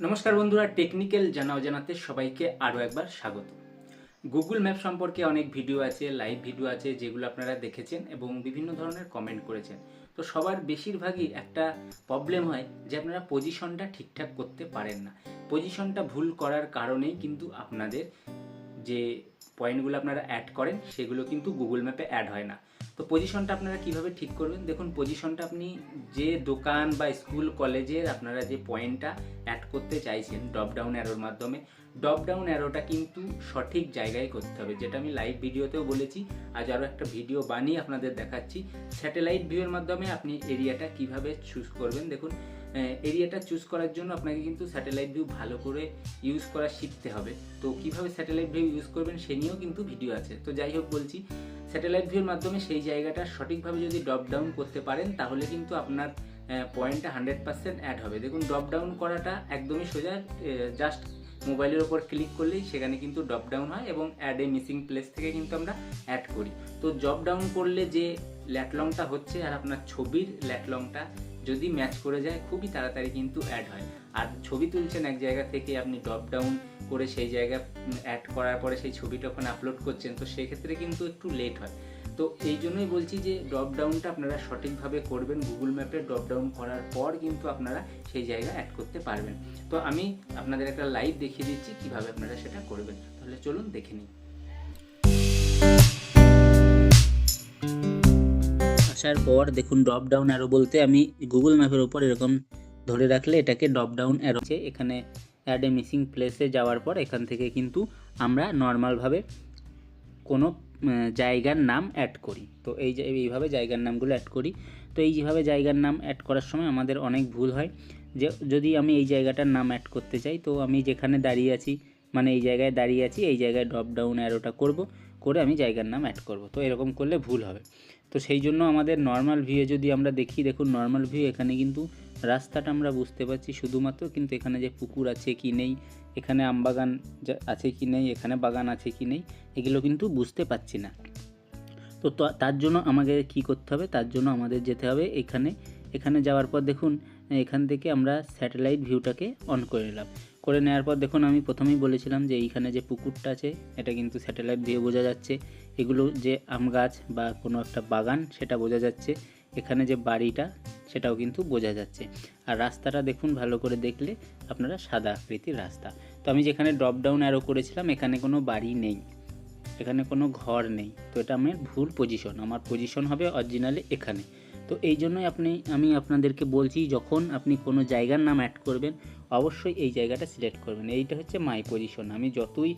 নমস্কার বন্ধুরা টেকনিক্যাল জানা জানাতে সবাইকে আরও একবার স্বাগত। গুগল ম্যাপ সম্পর্কে অনেক ভিডিও আছে লাইভ ভিডিও আছে, যেগুলো আপনারা দেখেছেন এবং বিভিন্ন ধরনের কমেন্ট করেছেন। তো সবার বেশিরভাগই একটা প্রবলেম হয় যে আপনারা পজিশনটা ঠিকঠাক করতে পারেন না। পজিশনটা ভুল করার কারণেই কিন্তু আপনাদের যে পয়েন্টগুলো আপনারা অ্যাড করেন, সেগুলো কিন্তু গুগল ম্যাপে অ্যাড হয় না। তো পজিশনটা আপনারা কীভাবে ঠিক করবেন? দেখুন পজিশনটা আপনি যে দোকান বা স্কুল কলেজের আপনারা যে পয়েন্টটা অ্যাড করতে চাইছেন ড্রপ ডাউন অ্যারোর মাধ্যমে ড্রপ ডাউন অ্যারোটা কিন্তু সঠিক জায়গায় করতে হবে। যেটা আমি লাইভ ভিডিওতেও বলেছি, আজ আরও একটা ভিডিও বানিয়ে আপনাদের দেখাচ্ছি। স্যাটেলাইট ভিউয়ের মাধ্যমে আপনি এরিয়াটা কীভাবে চুজ করবেন? দেখুন এরিয়াটা চুজ করার জন্য আপনাকে কিন্তু স্যাটেলাইট ভিউ ভালো করে ইউজ করা শিখতে হবে। তো কীভাবে স্যাটেলাইট ভিউ ইউজ করবেন, সে নিয়েও কিন্তু ভিডিও আছে। তো যাই হোক বলছি স্যাটেলাইট ভিউর মাধ্যমে সেই জায়গাটা সঠিকভাবে যদি ড্রপ ডাউন করতে পারেন, তাহলে কিন্তু আপনার পয়েন্টটা হান্ড্রেড পার্সেন্ট অ্যাড হবে। দেখুন ড্রপ ডাউন করাটা একদমই সোজা জাস্ট মোবাইলের ওপর ক্লিক করলেই সেখানে কিন্তু ড্রপ ডাউন হয় এবং অ্যাড এ মিসিং প্লেস থেকে কিন্তু আমরা অ্যাড করি। তো ড্রপ ডাউন করলে যে ল্যাটলংটা হচ্ছে আর আপনার ছবির ল্যাটলংটা যদি ম্যাচ করে যায়, খুবই তাড়াতাড়ি কিন্তু অ্যাড হয়। আর ছবি তুলছেন এক জায়গা থেকে আপনি ড্রপ ডাউন করে সেই জায়গা অ্যাড করার পরে সেই ছবিটা ওখানে আপলোড করছেন, তো সেক্ষেত্রে কিন্তু একটু লেট হয়। তো এই জন্যই বলছি যে ড্রপ ডাউনটা আপনারা সঠিকভাবে করবেন গুগল ম্যাপে ড্রপ ডাউন করার পর কিন্তু আপনারা সেই জায়গা অ্যাড করতে পারবেন। তো আমি আপনাদের একটা লাইভ দেখিয়ে দিচ্ছি কীভাবে আপনারা সেটা করবেন। তাহলে চলুন দেখে নিই। আসার পর দেখুন ড্রপ ডাউন অ্যারো বলতে আমি গুগল ম্যাপের উপর এরকম ধরে রাখলে এটাকে ড্রপ ডাউন অ্যারো আছে এখানে অ্যাড এ মিসিং প্লেসে যাওয়ার পর এখান থেকে কিন্তু আমরা নর্মালভাবে কোনো জায়গার নাম অ্যাড করি। তো এই এইভাবে জায়গার নামগুলো অ্যাড করি। তো এই যেভাবে জায়গার নাম অ্যাড করার সময় আমাদের অনেক ভুল হয়। যে, যদি আমি এই জায়গাটার নাম অ্যাড করতে চাই, তো আমি যেখানে দাঁড়িয়ে আছি মানে এই জায়গায় দাঁড়িয়ে আছি, এই জায়গায় ড্রপ ডাউন অ্যারোটা করব, করে আমি জায়গার নাম অ্যাড করব। তো এরকম করলে ভুল হবে। তো সেই জন্য আমাদের নর্মাল ভিউয়ে যদি আমরা দেখি, দেখুন নর্মাল ভিউ এখানে কিন্তু রাস্তাটা আমরা বুঝতে পারছি শুধুমাত্র, কিন্তু এখানে যে পুকুর আছে কি নেই, এখানে আমবাগান আছে কি নেই, এখানে বাগান আছে কি নেই, এগুলো কিন্তু বুঝতে পারছি না। তো তার জন্য আমাকে কি করতে হবে? তার জন্য আমাদের যেতে হবে এখানে। এখানে যাওয়ার পর দেখুন, এখান থেকে আমরা স্যাটেলাইট ভিউটাকে অন করে নিলাম। করে নেওয়ার পর দেখুন, আমি প্রথমেই বলেছিলাম যে এইখানে যে পুকুরটা আছে, এটা কিন্তু স্যাটেলাইট দিয়ে বোঝা যাচ্ছে। এগুলো যে আম গাছ বা কোনো একটা বাগান, সেটা বোঝা যাচ্ছে। এখানে যে বাড়িটা, সেটাও কিন্তু বোঝা যাচ্ছে। আর রাস্তাটা দেখুন, ভালো করে দেখলে আপনারা সাদা আকৃতির রাস্তা। তো আমি যেখানে ড্রপ ডাউন অ্যারো করেছিলাম, এখানে কোনো বাড়ি নেই। এখানে কোনো ঘর নেই। তো এটা আমার ভুল পজিশন আমার পজিশন হবে অরিজিনালি এখানে। তো এই জন্যই আপনি, আমি আপনাদেরকে বলছি, যখন আপনি কোনো জায়গার নাম অ্যাড করবেন অবশ্যই এই জায়গাটা সিলেক্ট করবেন। এইটা হচ্ছে মাই পজিশন আমি যতই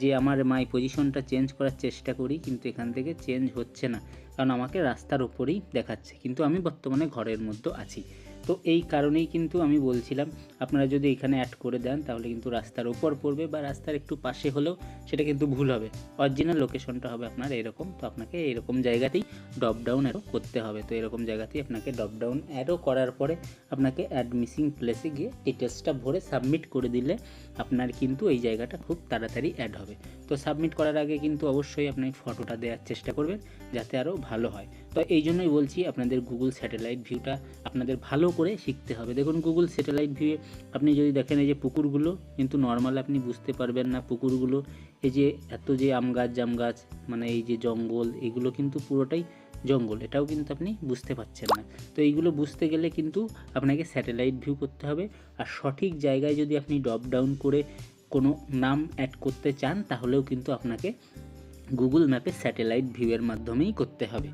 যে আমার মাই পজিশনটা চেঞ্জ করার চেষ্টা করি, কিন্তু এখান থেকে চেঞ্জ হচ্ছে না। কারণ আমাকে রাস্তার ওপরেই দেখাচ্ছে। কিন্তু আমি বর্তমানে ঘরের মধ্যে আছি। তো এই কারণেই কিন্তু আমি বলছিলাম, আপনারা যদি এখানে অ্যাড করে দেন, তাহলে কিন্তু রাস্তার ওপর পড়বে বা রাস্তার একটু পাশে হলেও সেটা কিন্তু ভুল হবে। অরিজিনাল লোকেশনটা হবে আপনার এরকম, তো আপনাকে এরকম জায়গাতেই ড্রপ ডাউন অ্যারো করতে হবে। তো এরকম জায়গাতেই আপনাকে ড্রপ ডাউন অ্যারো করার পরে আপনাকে অ্যাড মিসিং প্লেসে গিয়ে ডিটেলসটা ভরে সাবমিট করে দিলে আপনার কিন্তু এই জায়গাটা খুব তাড়াতাড়ি অ্যাড হবে। তো সাবমিট করার আগে কিন্তু অবশ্যই আপনি ফটোটা দেওয়ার চেষ্টা করবেন, যাতে আরও ভালো হয়। তো এই জন্যই বলছি আপনাদের গুগল স্যাটেলাইট ভিউটা আপনাদের ভালো করে শিখতে হবে। দেখুন গুগল স্যাটেলাইট ভিউয়ে আপনি যদি দেখেন এই যে পুকুরগুলো, কিন্তু নর্মাল আপনি বুঝতে পারবেন না পুকুরগুলো। এই যে এত যে আম গাছ, জাম গাছ মানে এই যে জঙ্গল, এগুলো কিন্তু পুরোটাই জঙ্গল, এটাও কিন্তু আপনি বুঝতে পারছেন না। তো এইগুলো বুঝতে গেলে কিন্তু আপনাকে স্যাটেলাইট ভিউ করতে হবে। আর সঠিক জায়গায় যদি আপনি ড্রপ ডাউন করে কোনো নাম অ্যাড করতে চান, তাহলেও কিন্তু আপনাকে গুগল ম্যাপে স্যাটেলাইট ভিউয়ের মাধ্যমেই করতে হবে।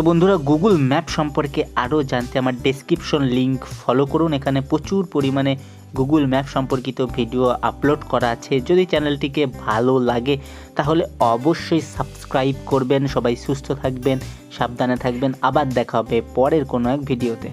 তো বন্ধুরা গুগল ম্যাপ সম্পর্কে আরও জানতে আমার ডেসক্রিপশন লিঙ্ক ফলো করুন। এখানে প্রচুর পরিমাণে গুগল ম্যাপ সম্পর্কিত ভিডিও আপলোড করা আছে। যদি চ্যানেলটিকে ভালো লাগে, তাহলে অবশ্যই সাবস্ক্রাইব করবেন। সবাই সুস্থ থাকবেন, সাবধানে থাকবেন। আবার দেখা হবে পরের কোনো এক ভিডিওতে